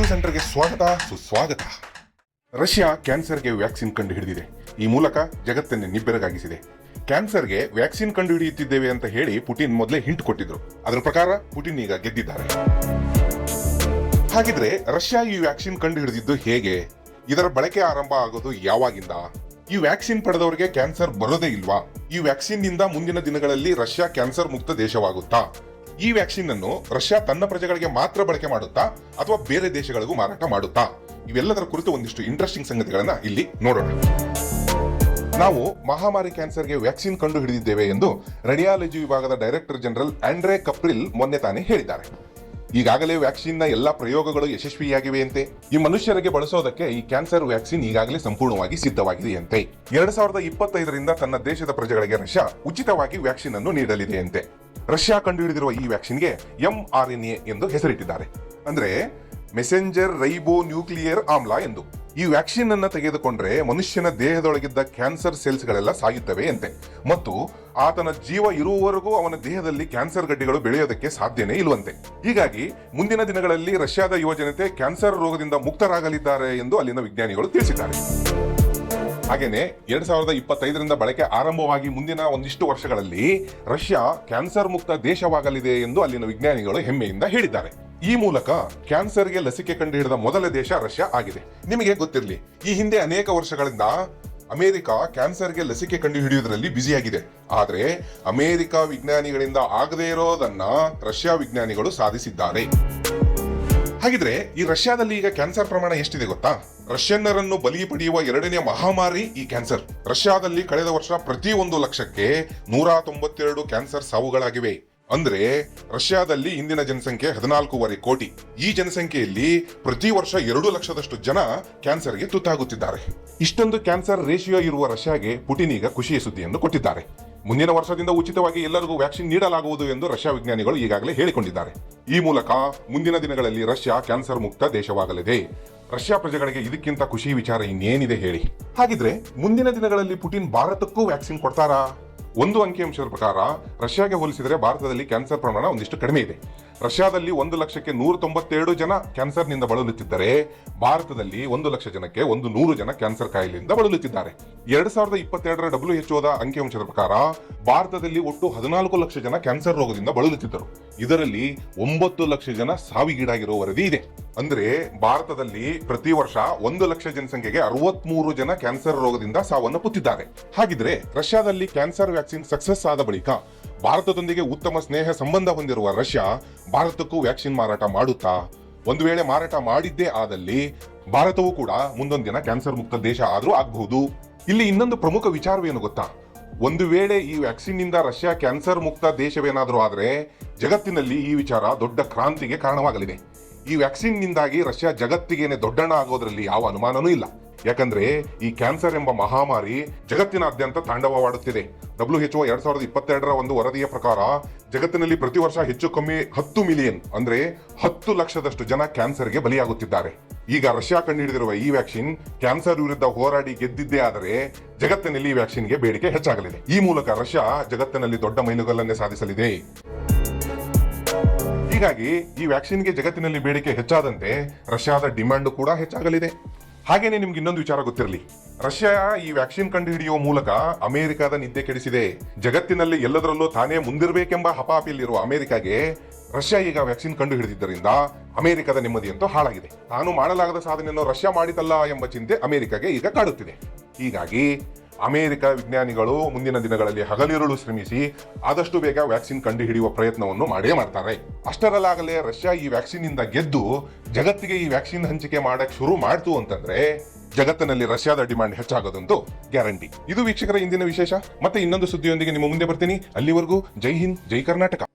Review ಸೆಂಟರ್ಗೆ ಸ್ವಾಗತ. ಸುಸ್ವಾಗತ ರಷ್ಯಾ ಕ್ಯಾನ್ಸರ್ಗೆ ವ್ಯಾಕ್ಸಿನ್ ಕಂಡು ಹಿಡಿದಿದೆ ಈ ಮೂಲಕ ಜಗತ್ತನ್ನೇ ನಿಬ್ಬೆರಗಾಗಿಸಿದೆ. ಕ್ಯಾನ್ಸರ್ಗೆ ವ್ಯಾಕ್ಸಿನ್ ಕಂಡು ಹಿಡಿಯುತ್ತಿದ್ದೇವೆ ಅಂತ ಹೇಳಿ ಪುಟಿನ್ ಮೊದಲೇ ಹಿಂಟ್ ಕೊಟ್ಟಿದ್ರು. ಅದರ ಪ್ರಕಾರ ಪುಟಿನ್ ಈಗ ಗೆದ್ದಿದ್ದಾರೆ. ಹಾಗಿದ್ರೆ ರಷ್ಯಾ ಈ ವ್ಯಾಕ್ಸಿನ್ ಕಂಡು ಹಿಡಿದಿದ್ದು ಹೇಗೆ? ಇದರ ಬಳಕೆ ಆರಂಭ ಆಗೋದು ಯಾವಾಗಿಂದ? ಈ ವ್ಯಾಕ್ಸಿನ್ ಪಡೆದವರಿಗೆ ಕ್ಯಾನ್ಸರ್ ಬರೋದೇ ಇಲ್ವಾ? ಈ ವ್ಯಾಕ್ಸಿನ್ನಿಂದ ಮುಂದಿನ ದಿನಗಳಲ್ಲಿ ರಷ್ಯಾ ಕ್ಯಾನ್ಸರ್ ಮುಕ್ತ ದೇಶವಾಗುತ್ತಾ? ಈ ವ್ಯಾಕ್ಸಿನ್ ಅನ್ನು ರಷ್ಯಾ ತನ್ನ ಪ್ರಜೆಗಳಿಗೆ ಮಾತ್ರ ಬಳಕೆ ಮಾಡುತ್ತಾ ಅಥವಾ ಬೇರೆ ದೇಶಗಳಿಗೂ ಮಾರಾಟ ಮಾಡುತ್ತಾ? ಇವೆಲ್ಲದರ ಕುರಿತು ಒಂದಿಷ್ಟು ಇಂಟ್ರೆಸ್ಟಿಂಗ್ ಸಂಗತಿಗಳನ್ನ ಇಲ್ಲಿ ನೋಡೋಣ. ನಾವು ಮಹಾಮಾರಿ ಕ್ಯಾನ್ಸರ್ಗೆ ವ್ಯಾಕ್ಸಿನ್ ಕಂಡು ಹಿಡಿದಿದ್ದೇವೆ ಎಂದು ರೇಡಿಯಾಲಜಿ ವಿಭಾಗದ ಡೈರೆಕ್ಟರ್ ಜನರಲ್ ಆಂಡ್ರೆ ಕಪ್ರಿಲ್ ಮೊನ್ನೆ ತಾನೇ ಹೇಳಿದ್ದಾರೆ. ಈಗಾಗಲೇ ವ್ಯಾಕ್ಸಿನ್ನ ಎಲ್ಲಾ ಪ್ರಯೋಗಗಳು ಯಶಸ್ವಿಯಾಗಿವೆಯಂತೆ. ಈ ಮನುಷ್ಯರಿಗೆ ಬಳಸೋದಕ್ಕೆ ಈ ಕ್ಯಾನ್ಸರ್ ವ್ಯಾಕ್ಸಿನ್ ಈಗಾಗಲೇ ಸಂಪೂರ್ಣವಾಗಿ ಸಿದ್ಧವಾಗಿದೆಯಂತೆ. ಎರಡ್ ಸಾವಿರದ ಇಪ್ಪತ್ತೈದರಿಂದ ತನ್ನ ದೇಶದ ಪ್ರಜೆಗಳಿಗೆ ರಷ್ಯಾ ಉಚಿತವಾಗಿ ವ್ಯಾಕ್ಸಿನ್ ಅನ್ನು ನೀಡಲಿದೆಯಂತೆ. ರಷ್ಯಾ ಕಂಡುಹಿಡಿದಿರುವ ಈ ವ್ಯಾಕ್ಸಿನ್ಗೆ ಎಂಆರ್ಎನ್ಎ ಎಂದು ಹೆಸರಿಟ್ಟಿದ್ದಾರೆ. ಅಂದ್ರೆ ಮೆಸೆಂಜರ್ ರೈಬೋ ನ್ಯೂಕ್ಲಿಯರ್ ಆಮ್ಲ ಎಂದು. ಈ ವ್ಯಾಕ್ಸಿನ್ ಅನ್ನು ತೆಗೆದುಕೊಂಡ್ರೆ ಮನುಷ್ಯನ ದೇಹದೊಳಗಿದ್ದ ಕ್ಯಾನ್ಸರ್ ಸೆಲ್ಸ್ ಗಳೆಲ್ಲ ಸಾಯುತ್ತವೆ ಅಂತೆ. ಮತ್ತು ಆತನ ಜೀವ ಇರುವವರೆಗೂ ಅವನ ದೇಹದಲ್ಲಿ ಕ್ಯಾನ್ಸರ್ ಗಡ್ಡೆಗಳು ಬೆಳೆಯೋದಕ್ಕೆ ಸಾಧ್ಯನೇ ಇಲ್ಲವಂತೆ ಹೀಗಾಗಿ ಮುಂದಿನ ದಿನಗಳಲ್ಲಿ ರಷ್ಯಾದ ಯುವಜನತೆ ಕ್ಯಾನ್ಸರ್ ರೋಗದಿಂದ ಮುಕ್ತರಾಗಲಿದ್ದಾರೆ ಎಂದು ಅಲ್ಲಿನ ವಿಜ್ಞಾನಿಗಳು ತಿಳಿಸಿದ್ದಾರೆ. ಹಾಗೆಯೇ ಎರಡ್ ಸಾವಿರದ ಇಪ್ಪತ್ತೈದರಿಂದ ಬಳಕೆ ಆರಂಭವಾಗಿ ಮುಂದಿನ ಒಂದಿಷ್ಟು ವರ್ಷಗಳಲ್ಲಿ ರಷ್ಯಾ ಕ್ಯಾನ್ಸರ್ ಮುಕ್ತ ದೇಶವಾಗಲಿದೆ ಎಂದು ಅಲ್ಲಿನ ವಿಜ್ಞಾನಿಗಳು ಹೆಮ್ಮೆಯಿಂದ ಹೇಳಿದ್ದಾರೆ. ಈ ಮೂಲಕ ಕ್ಯಾನ್ಸರ್ಗೆ ಲಸಿಕೆ ಕಂಡುಹಿಡಿದ ಮೊದಲ ದೇಶ ರಷ್ಯಾ ಆಗಿದೆ. ನಿಮಗೆ ಗೊತ್ತಿರಲಿ, ಈ ಹಿಂದೆ ಅನೇಕ ವರ್ಷಗಳಿಂದ ಅಮೆರಿಕ ಕ್ಯಾನ್ಸರ್ಗೆ ಲಸಿಕೆ ಕಂಡುಹಿಡಿಯುವುದರಲ್ಲಿ ಬ್ಯುಸಿಯಾಗಿದೆ. ಆದರೆ ಅಮೆರಿಕ ವಿಜ್ಞಾನಿಗಳಿಂದ ಆಗದೇ ಇರೋದನ್ನ ರಷ್ಯಾ ವಿಜ್ಞಾನಿಗಳು ಸಾಧಿಸಿದ್ದಾರೆ. ಹಾಗಿದ್ರೆ ಈ ರಷ್ಯಾದಲ್ಲಿ ಈಗ ಕ್ಯಾನ್ಸರ್ ಪ್ರಮಾಣ ಎಷ್ಟಿದೆ ಗೊತ್ತಾ? ರಷ್ಯನ್ನರನ್ನು ಬಲಿ ಪಡೆಯುವ ಎರಡನೇ ಮಹಾಮಾರಿ ಈ ಕ್ಯಾನ್ಸರ್. ರಷ್ಯಾದಲ್ಲಿ ಕಳೆದ ವರ್ಷ ಪ್ರತಿ ಒಂದು ಲಕ್ಷಕ್ಕೆ ನೂರ ತೊಂಬತ್ತೆರಡು ಕ್ಯಾನ್ಸರ್ ಸಾವುಗಳಾಗಿವೆ. ಅಂದ್ರೆ ರಷ್ಯಾದಲ್ಲಿ ಇಂದಿನ ಜನಸಂಖ್ಯೆ ಹದಿನಾಲ್ಕೂವರೆ ಕೋಟಿ. ಈ ಜನಸಂಖ್ಯೆಯಲ್ಲಿ ಪ್ರತಿ ವರ್ಷ ಎರಡು ಲಕ್ಷದಷ್ಟು ಜನ ಕ್ಯಾನ್ಸರ್ಗೆ ತುತ್ತಾಗುತ್ತಿದ್ದಾರೆ. ಇಷ್ಟೊಂದು ಕ್ಯಾನ್ಸರ್ ರೇಷಿಯೋ ಇರುವ ರಷ್ಯಾಗೆ ಪುಟಿನ್ ಈಗ ಖುಷಿಯ ಸುದ್ದಿಯನ್ನು ಕೊಟ್ಟಿದ್ದಾರೆ. ಮುಂದಿನ ವರ್ಷದಿಂದ ಉಚಿತವಾಗಿ ಎಲ್ಲರಿಗೂ ವ್ಯಾಕ್ಸಿನ್ ನೀಡಲಾಗುವುದು ಎಂದು ರಷ್ಯಾ ವಿಜ್ಞಾನಿಗಳು ಈಗಾಗಲೇ ಹೇಳಿಕೊಂಡಿದ್ದಾರೆ. ಈ ಮೂಲಕ ಮುಂದಿನ ದಿನಗಳಲ್ಲಿ ರಷ್ಯಾ ಕ್ಯಾನ್ಸರ್ ಮುಕ್ತ ದೇಶವಾಗಲಿದೆ. ರಷ್ಯಾ ಪ್ರಜೆಗಳಿಗೆ ಇದಕ್ಕಿಂತ ಖುಷಿ ವಿಚಾರ ಇನ್ನೇನಿದೆ ಹೇಳಿ. ಹಾಗಿದ್ರೆ ಮುಂದಿನ ದಿನಗಳಲ್ಲಿ ಪುಟಿನ್ ಭಾರತಕ್ಕೂ ವ್ಯಾಕ್ಸಿನ್ ಕೊಡ್ತಾರಾ? ಒಂದು ಅಂಕಿಅಂಶದ ಪ್ರಕಾರ ರಷ್ಯಾಗೆ ಹೋಲಿಸಿದರೆ ಭಾರತದಲ್ಲಿ ಕ್ಯಾನ್ಸರ್ ಪ್ರಮಾಣ ಒಂದಿಷ್ಟು ಕಡಿಮೆ ಇದೆ. ರಷ್ಯಾದಲ್ಲಿ ಒಂದು ಲಕ್ಷಕ್ಕೆ ನೂರ ತೊಂಬತ್ತೆರಡು ಜನ ಕ್ಯಾನ್ಸರ್ನಿಂದ ಬಳಲುತ್ತಿದ್ದರೆ, ಭಾರತದಲ್ಲಿ ಒಂದು ಲಕ್ಷ ಜನಕ್ಕೆ ಒಂದು ನೂರು ಜನ ಕ್ಯಾನ್ಸರ್ ಕಾಯಿಲೆಯಿಂದ ಬಳಲುತ್ತಿದ್ದಾರೆ. ಎರಡ್ ಸಾವಿರದ ಇಪ್ಪತ್ತೆರಡರ ಡಬ್ಲ್ಯೂ ಎಚ್ ಓದ ಅಂಕಿಅಂಶದ ಪ್ರಕಾರ ಭಾರತದಲ್ಲಿ ಒಟ್ಟು ಹದಿನಾಲ್ಕು ಲಕ್ಷ ಜನ ಕ್ಯಾನ್ಸರ್ ರೋಗದಿಂದ ಬಳಲುತ್ತಿದ್ದರು. ಇದರಲ್ಲಿ ಒಂಬತ್ತು ಲಕ್ಷ ಜನ ಸಾವಿಗೀಡಾಗಿರೋ ವರದಿ ಇದೆ. ಅಂದ್ರೆ ಭಾರತದಲ್ಲಿ ಪ್ರತಿ ವರ್ಷ ಒಂದು ಲಕ್ಷ ಜನಸಂಖ್ಯೆಗೆ ಅರವತ್ಮೂರು ಜನ ಕ್ಯಾನ್ಸರ್ ರೋಗದಿಂದ ಸಾವನ್ನಪ್ಪುತ್ತಿದ್ದಾರೆ ಹಾಗಿದ್ರೆ ರಷ್ಯಾದಲ್ಲಿ ಕ್ಯಾನ್ಸರ್ ವ್ಯಾಕ್ಸಿನ್ ಸಕ್ಸಸ್ ಆದ ಬಳಿಕ ಭಾರತದೊಂದಿಗೆ ಉತ್ತಮ ಸ್ನೇಹ ಸಂಬಂಧ ಹೊಂದಿರುವ ರಷ್ಯಾ ಭಾರತಕ್ಕೂ ವ್ಯಾಕ್ಸಿನ್ ಮಾರಾಟ ಮಾಡುತ್ತಾ, ಒಂದು ವೇಳೆ ಮಾರಾಟ ಮಾಡಿದ್ದೇ ಆದಲ್ಲಿ ಭಾರತವೂ ಕೂಡ ಮುಂದೊಂದು ದಿನ ಕ್ಯಾನ್ಸರ್ ಮುಕ್ತ ದೇಶ ಆದರೂ ಆಗಬಹುದು. ಇಲ್ಲಿ ಇನ್ನೊಂದು ಪ್ರಮುಖ ವಿಚಾರವೇನು ಗೊತ್ತಾ? ಒಂದು ವೇಳೆ ಈ ವ್ಯಾಕ್ಸಿನ್ನಿಂದ ರಷ್ಯಾ ಕ್ಯಾನ್ಸರ್ ಮುಕ್ತ ದೇಶವೇನಾದರೂ ಆದರೆ ಜಗತ್ತಿನಲ್ಲಿ ಈ ವಿಚಾರ ದೊಡ್ಡ ಕ್ರಾಂತಿಗೆ ಕಾರಣವಾಗಲಿದೆ. ಈ ವ್ಯಾಕ್ಸಿನ್ ನಿಂದಾಗಿ ರಷ್ಯಾ ಜಗತ್ತಿಗೇನೆ ದೊಡ್ಡಣ್ಣ ಆಗೋದ್ರಲ್ಲಿ ಯಾವ ಅನುಮಾನನೂ ಇಲ್ಲ. ಯಾಕಂದ್ರೆ ಈ ಕ್ಯಾನ್ಸರ್ ಎಂಬ ಮಹಾಮಾರಿ ಜಗತ್ತಿನಾದ್ಯಂತ ತಾಂಡವವಾಡುತ್ತಿದೆ. ಡಬ್ಲ್ಯೂ ಎಚ್ ಎರಡ್ ಸಾವಿರದ ಇಪ್ಪತ್ತೆರಡರ ಒಂದು ವರದಿಯ ಪ್ರಕಾರ ಜಗತ್ತಿನಲ್ಲಿ ಪ್ರತಿ ವರ್ಷ ಹೆಚ್ಚು ಕಮ್ಮಿ ಹತ್ತು ಮಿಲಿಯನ್ ಅಂದ್ರೆ ಹತ್ತು ಲಕ್ಷದಷ್ಟು ಜನ ಕ್ಯಾನ್ಸರ್ಗೆ ಬಲಿಯಾಗುತ್ತಿದ್ದಾರೆ. ಈಗ ರಷ್ಯಾ ಕಂಡುಹಿಡಿದಿರುವ ಈ ವ್ಯಾಕ್ಸಿನ್ ಕ್ಯಾನ್ಸರ್ ವಿರುದ್ಧ ಹೋರಾಡಿ ಗೆದ್ದಿದ್ದೇ ಆದರೆ ಜಗತ್ತಿನಲ್ಲಿ ಈ ವ್ಯಾಕ್ಸಿನ್ಗೆ ಬೇಡಿಕೆ ಹೆಚ್ಚಾಗಲಿದೆ. ಈ ಮೂಲಕ ರಷ್ಯಾ ಜಗತ್ತಿನಲ್ಲಿ ದೊಡ್ಡ ಮೈಲುಗಲ್ಲನ್ನೇ ಸಾಧಿಸಲಿದೆ. ಹೀಗಾಗಿ ಈ ವ್ಯಾಕ್ಸಿನ್ಗೆ ಜಗತ್ತಿನಲ್ಲಿ ಬೇಡಿಕೆ ಹೆಚ್ಚಾದಂತೆ ರಷ್ಯಾದ ಡಿಮ್ಯಾಂಡ್ ಕೂಡ ಹೆಚ್ಚಾಗಲಿದೆ. ಹಾಗೇನೆ ನಿಮ್ಗೆ ಇನ್ನೊಂದು ವಿಚಾರ ಗೊತ್ತಿರಲಿ. ರಷ್ಯಾ ಈ ವ್ಯಾಕ್ಸಿನ್ ಕಂಡುಹಿಡಿಯುವ ಮೂಲಕ ಅಮೆರಿಕದ ನಿದ್ದೆ ಕೆಡಿಸಿದೆ. ಜಗತ್ತಿನಲ್ಲಿ ಎಲ್ಲದರಲ್ಲೂ ತಾನೇ ಮುಂದಿರಬೇಕೆಂಬ ಹಪಾಪಿಯಲ್ಲಿರುವ ಅಮೆರಿಕಾಗೆ ರಷ್ಯಾ ಈಗ ವ್ಯಾಕ್ಸಿನ್ ಕಂಡು ಹಿಡಿದಿದ್ದರಿಂದ ಅಮೆರಿಕದ ನೆಮ್ಮದಿಯಂತೂ ಹಾಳಾಗಿದೆ. ತಾನು ಮಾಡಲಾಗದ ಸಾಧನೆಯನ್ನು ರಷ್ಯಾ ಮಾಡಿತಲ್ಲ ಎಂಬ ಚಿಂತೆ ಅಮೆರಿಕಗೆ ಈಗ ಕಾಡುತ್ತಿದೆ. ಹೀಗಾಗಿ ಅಮೆರಿಕ ವಿಜ್ಞಾನಿಗಳು ಮುಂದಿನ ದಿನಗಳಲ್ಲಿ ಹಗಲಿರುಳು ಶ್ರಮಿಸಿ ಆದಷ್ಟು ಬೇಗ ವ್ಯಾಕ್ಸಿನ್ ಕಂಡು ಹಿಡಿಯುವ ಪ್ರಯತ್ನವನ್ನು ಮಾಡೇ ಮಾಡ್ತಾರೆ. ಅಷ್ಟರಲ್ಲಾಗಲೇ ರಷ್ಯಾ ಈ ವ್ಯಾಕ್ಸಿನ್ ಇಂದ ಗೆದ್ದು ಜಗತ್ತಿಗೆ ಈ ವ್ಯಾಕ್ಸಿನ್ ಹಂಚಿಕೆ ಮಾಡಕ್ ಶುರು ಮಾಡ್ತು ಅಂತಂದ್ರೆ ಜಗತ್ತಿನಲ್ಲಿ ರಷ್ಯಾದ ಡಿಮಾಂಡ್ ಹೆಚ್ಚಾಗೋದಂತೂ ಗ್ಯಾರಂಟಿ. ಇದು ವೀಕ್ಷಕರ ಇಂದಿನ ವಿಶೇಷ. ಮತ್ತೆ ಇನ್ನೊಂದು ಸುದ್ದಿಯೊಂದಿಗೆ ನಿಮ್ಮ ಮುಂದೆ ಬರ್ತೀನಿ. ಅಲ್ಲಿವರೆಗೂ ಜೈ ಹಿಂದ್, ಜೈ ಕರ್ನಾಟಕ.